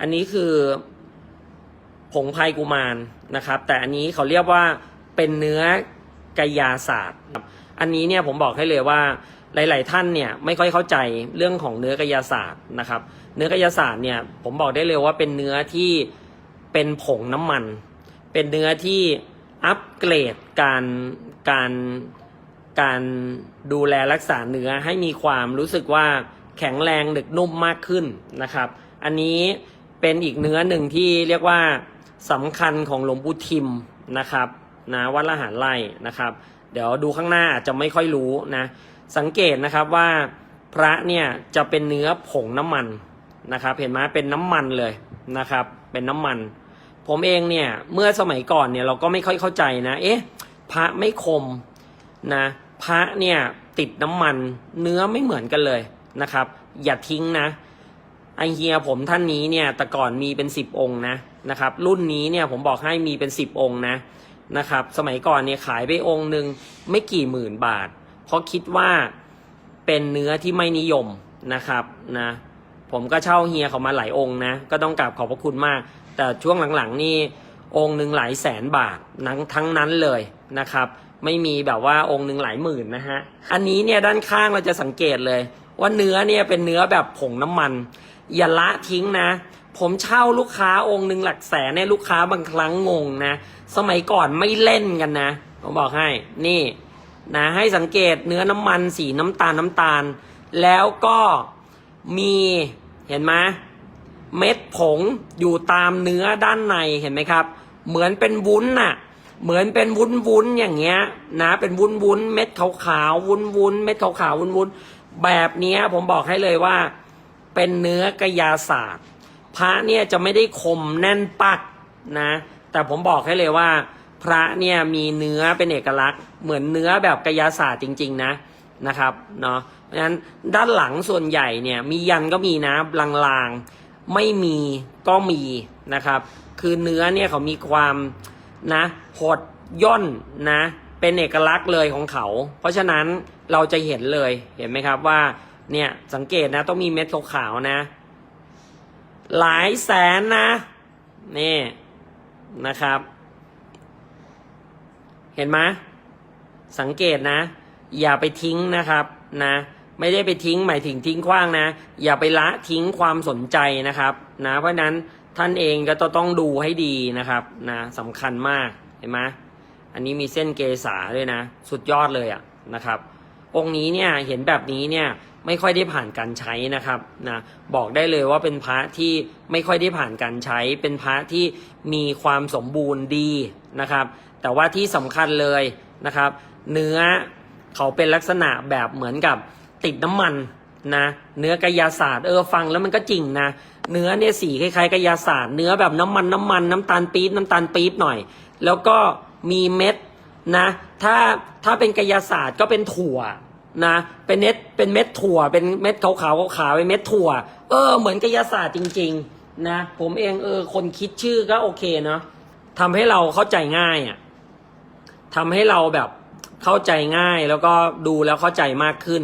อันนี้คือผงไพกุมารนะครับ แต่อันนี้เขาเรียกว่าเป็นเนื้อกายาศาสตร์ครับอันนี้เนี่ยผมบอกให้เลยว่าหลาย ๆ ท่านเนี่ยไม่ค่อยเข้าใจเรื่องของเนื้อกายาศาสตร์นะครับ เนื้อกายาศาสตร์เนี่ยผมบอกได้เลยว่าเป็นเนื้อที่เป็นผงน้ำมัน เป็นเนื้อที่อัปเกรดการการการดูแลรักษาเนื้อให้มีความรู้สึกว่าแข็งแรงหนึกนุ่มมากขึ้นนะครับ อันนี้ เป็นอีกเนื้อหนึ่งที่เรียกว่าสำคัญของหลวงปู่ทิมนะครับนะวัดละหารไร่นะครับ เดี๋ยวดูข้างหน้าจจะไม่ค่อยรู้นะสังเกตนะครับว่าพระเนี่ยจะเป็นเนื้อผงน้ำมันนะครับ เห็นไหมเป็นน้ำมันเลยนะครับ เป็นน้ำมัน ผมเองเนี่ยเมื่อสมัยก่อนเนี่ยเราก็ไม่ค่อยเข้าใจนะ เอ๊ะพระไม่คมนะพระเนี่ยติดน้ำมันเนื้อไม่เหมือนกันเลยนะครับ อย่าทิ้งนะ ไอเฮียผมท่านนี้เนี่ยแต่ก่อนมีเป็นสิบองค์นะนะครับ รุ่นนี้เนี่ยผมบอกให้มีเป็นสิบองค์นะนะครับ สมัยก่อนเนี่ยขายไปองค์หนึ่งไม่กี่หมื่นบาท เพราะคิดว่าเป็นเนื้อที่ไม่นิยมนะครับนะผมก็เช่าเฮียเขามาหลายองค์นะก็ต้องกราบขอบพระคุณมาก แต่ช่วงหลังๆนี่องค์หนึ่งหลายแสนบาทนั้งทั้งนั้นเลยนะครับ ไม่มีแบบว่าองค์หนึ่งหลายหมื่นนะฮะอันนี้เนี่ยด้านข้างเราจะสังเกตเลย ว่าเนื้อเนี่ยเป็นเนื้อแบบผงน้ำมัน อย่าละทิ้งนะ ผมเช่าลูกค้าองค์หนึ่งหลักแสนเนี่ยลูกค้าบางครั้งงงนะ สมัยก่อนไม่เล่นกันนะ ผมบอกให้ นี่นะให้สังเกตเนื้อน้ำมันสีน้ำตาลน้ำตาล แล้วก็มีเห็นไหมเม็ดผงอยู่ตามเนื้อด้านในเห็นไหมครับ เหมือนเป็นวุ้นน่ะ เหมือนเป็นวุ้นวุ้นอย่างเงี้ย นะ เป็นวุ้นวุ้นเม็ดขาวขาววุ้นวุ้นเม็ดขาวขาววุ้นวุ้นแบบนี้ผมบอกให้เลยว่า เป็นเนื้อกายาศาสตร์ พระเนี่ยจะไม่ได้คมแน่นปักนะ แต่ผมบอกให้เลยว่า พระเนี่ยมีเนื้อเป็นเอกลักษณ์ เหมือนเนื้อแบบกายาศาสตร์จริง ๆ นะนะครับเนาะเพราะฉะนั้นด้านหลังส่วนใหญ่เนี่ยมียันก็มีนะลางๆไม่มีก็มีนะครับ คือเนื้อเนี่ยเขามีความนะหดย่นนะเป็นเอกลักษณ์เลยของเขา เพราะฉะนั้นเราจะเห็นเลยเห็นไหมครับว่า เนี่ย สังเกตนะ ต้องมีเม็ดขาวๆนะ หลายแสนนะ นี่นะครับ เห็นไหมสังเกตนะ อย่าไปทิ้งนะครับนะไม่ได้ไปทิ้งหมายถึงทิ้งขว้างนะ อย่าไปละทิ้งความสนใจนะครับ นะเพราะนั้นท่านเองก็ต้องดูให้ดีนะครับนะสำคัญมากเห็นไหมอันนี้มีเส้นเกษาด้วยนะ สุดยอดเลยอะ่ะนะครับ องค์นี้เนี่ยเห็นแบบนี้เนี่ยไม่ค่อยได้ผ่านการใช้นะครับนะบอกได้เลยว่าเป็นพระที่ไม่ค่อยได้ผ่านการใช้ เป็นพระที่มีความสมบูรณ์ดีนะครับ แต่ว่าที่สำคัญเลยนะครับ เนื้อเขาเป็นลักษณะแบบเหมือนกับติดน้ำมันนะเนื้อกายาศาสตร์เออฟังแล้วมันก็จริงนะเนื้อเนี่ยสีคล้ายๆกายาศาสตร์เนื้อแบบน้ำมันน้ำมันน้ำตาลปี๊บน้ำตาลปี๊บหน่อย แล้วก็มีเม็ด นะ ถ้าถ้าเป็นกายศาสตร์ก็เป็นถั่วนะ เป็นเม็ดเป็นเม็ดถั่ว เป็นเม็ดขาวๆขาวเป็นเม็ดถั่ว เออ เหมือนกายศาสตร์จริง ๆ นะ ผมเองเออ คนคิดชื่อก็โอเคเนาะทำให้เราเข้าใจง่ายอะทำให้เราแบบเข้าใจง่ายแล้วก็ดูแล้วเข้าใจมากขึ้น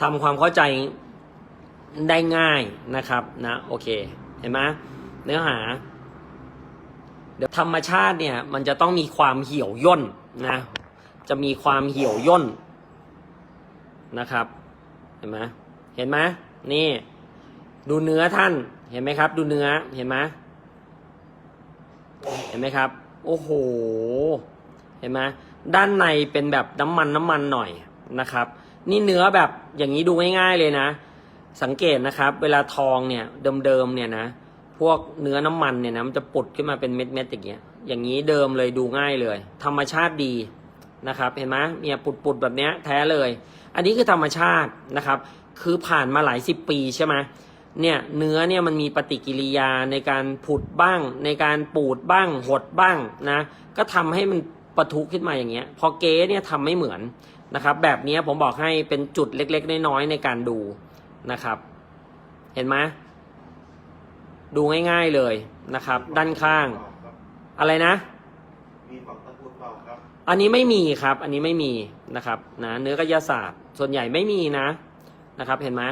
ทำความเข้าใจได้ง่ายนะครับนะโอเค เห็นไหมเนื้อหา เดี๋ยวธรรมชาติเนี่ย มันจะต้องมีความเหี่ยวย่น นะ จะมีความเหี่ยวย่นนะครับ เห็นไหมเห็นไหมนี่ ดูเนื้อท่านเห็นไหมครับ ดูเนื้อเห็นไหมเห็นไหมครับ โอ้โห เห็นไหมด้านในเป็นแบบน้ำมันน้ำมันหน่อยนะครับ นี่เนื้อแบบอย่างนี้ดูง่ายๆเลยนะ สังเกตนะครับ เวลาทองเนี่ยเดิมๆเนี่ยนะ พวกเนื้อน้ำมันเนี่ยนะมันจะปุดขึ้นมาเป็นเม็ดๆอย่างเงี้ย อย่างนี้เดิมเลยดูง่ายเลย ธรรมชาติดีนะครับ เห็นไหมเนี่ยปุดๆแบบเนี้ยแท้เลย อันนี้คือธรรมชาตินะครับ คือผ่านมาหลายสิบปีใช่ไหมเนี่ยเนื้อเนี่ยมันมีปฏิกิริยาในการผุดบ้าง ในการปูดบ้างหดบ้างนะก็ทำให้มันปะทุขึ้นมาอย่างเงี้ย พอเก๊เนี่ยทำไม่เหมือนนะครับ แบบนี้ผมบอกให้เป็นจุดเล็กๆ น้อยๆในการดูนะครับ เห็นไหมดูง่ายๆเลยนะครับ ด้านข้าง อะไรนะ มีฝังตะกรุดเปล่าครับ อันนี้ไม่มีครับ อันนี้ไม่มีนะครับ นะ เนื้อกายศาสตร์ ส่วนใหญ่ไม่มีนะ นะครับ เห็นไหม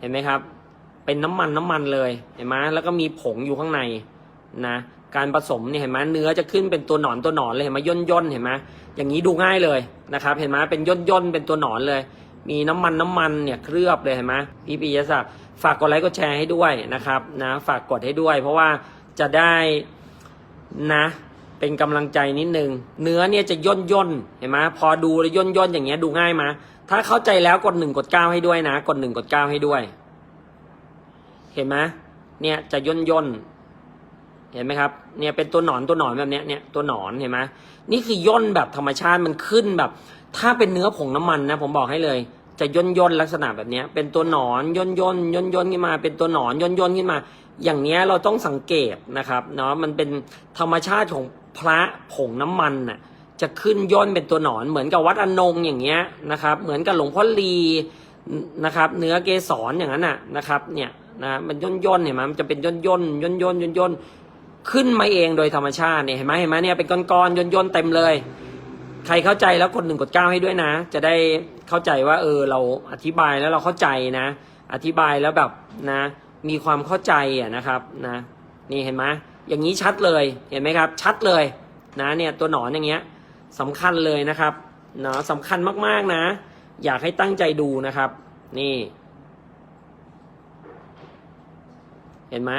เห็นไหมครับ เป็นน้ำมันน้ำมันเลย เห็นไหมแล้วก็มีผงอยู่ข้างในนะ การผสมเนี่ยเห็นไหมเนื้อจะขึ้นเป็นตัวหนอนตัวหนอนเลยเห็นไหมย่นย่นๆเห็นไหมอย่างนี้ดูง่ายเลยนะครับ เห็นไหมเป็นย่นย่นๆเป็นตัวหนอนเลย มีน้ำมันน้ำมันเนี่ยเคลือบเลยเห็นไหมพี่ปิยศักดิ์ฝากกดไลค์กดแชร์ให้ด้วยนะครับ นะ ฝากกดให้ด้วย เพราะว่าจะได้ นะ เป็นกำลังใจนิดนึง เนื้อเนี่ยจะย่นย่นเห็นไหมพอดูแล้วย่นย่นอย่างเงี้ยดูง่ายไหมถ้าเข้าใจแล้วกดหนึ่งกดเก้าให้ด้วยนะ กดหนึ่งกดเก้าให้ด้วย เห็นไหมเนี่ยจะย่นย่นเห็นไหมครับ เนี่ยเป็นตัวหนอนตัวหนอนแบบเนี้ยเนี่ยตัวหนอนเห็นไหมนี่คือย่นแบบธรรมชาติมันขึ้นแบบ ถ้าเป็นเนื้อผงน้ำมันนะ ผมบอกให้เลย จะย่นย่นลักษณะแบบนี้เป็นตัวหนอนย่นย่นย่นย่นขึ้นมา เป็นตัวหนอนย่นย่นขึ้นมา อย่างนี้เราต้องสังเกตนะครับเนาะมันเป็นธรรมชาติของพระผงน้ำมันน่ะจะขึ้นย่นเป็นตัวหนอนเหมือนกับวัดอนงอย่างเงี้ยนะครับ เหมือนกับหลวงพ่อลีนะครับเนื้อเกสรอย่างนั้นน่ะนะครับเนี่ยนะมันย่นย่นเห็นไหมมันจะเป็นย่นย่นย่นย่นย่นย่นขึ้นมาเองโดยธรรมชาติเนี่ยเห็นไหมเห็นไหมเนี่ยเป็นก้อนๆย่นย่นเต็มเลย ใครเข้าใจแล้วกดหนึ่งกดเก้าให้ด้วยนะ จะได้เข้าใจว่า เออ เราอธิบายแล้วเราเข้าใจนะ อธิบายแล้วแบบนะ มีความเข้าใจอะนะครับนะ นี่เห็นไหมอย่างนี้ชัดเลยเห็นไหมครับ ชัดเลยนะเนี่ยตัวหนอนอย่างเงี้ยสำคัญเลยนะครับเนาะสำคัญมากๆนะ อยากให้ตั้งใจดูนะครับ นี่ เห็นไหม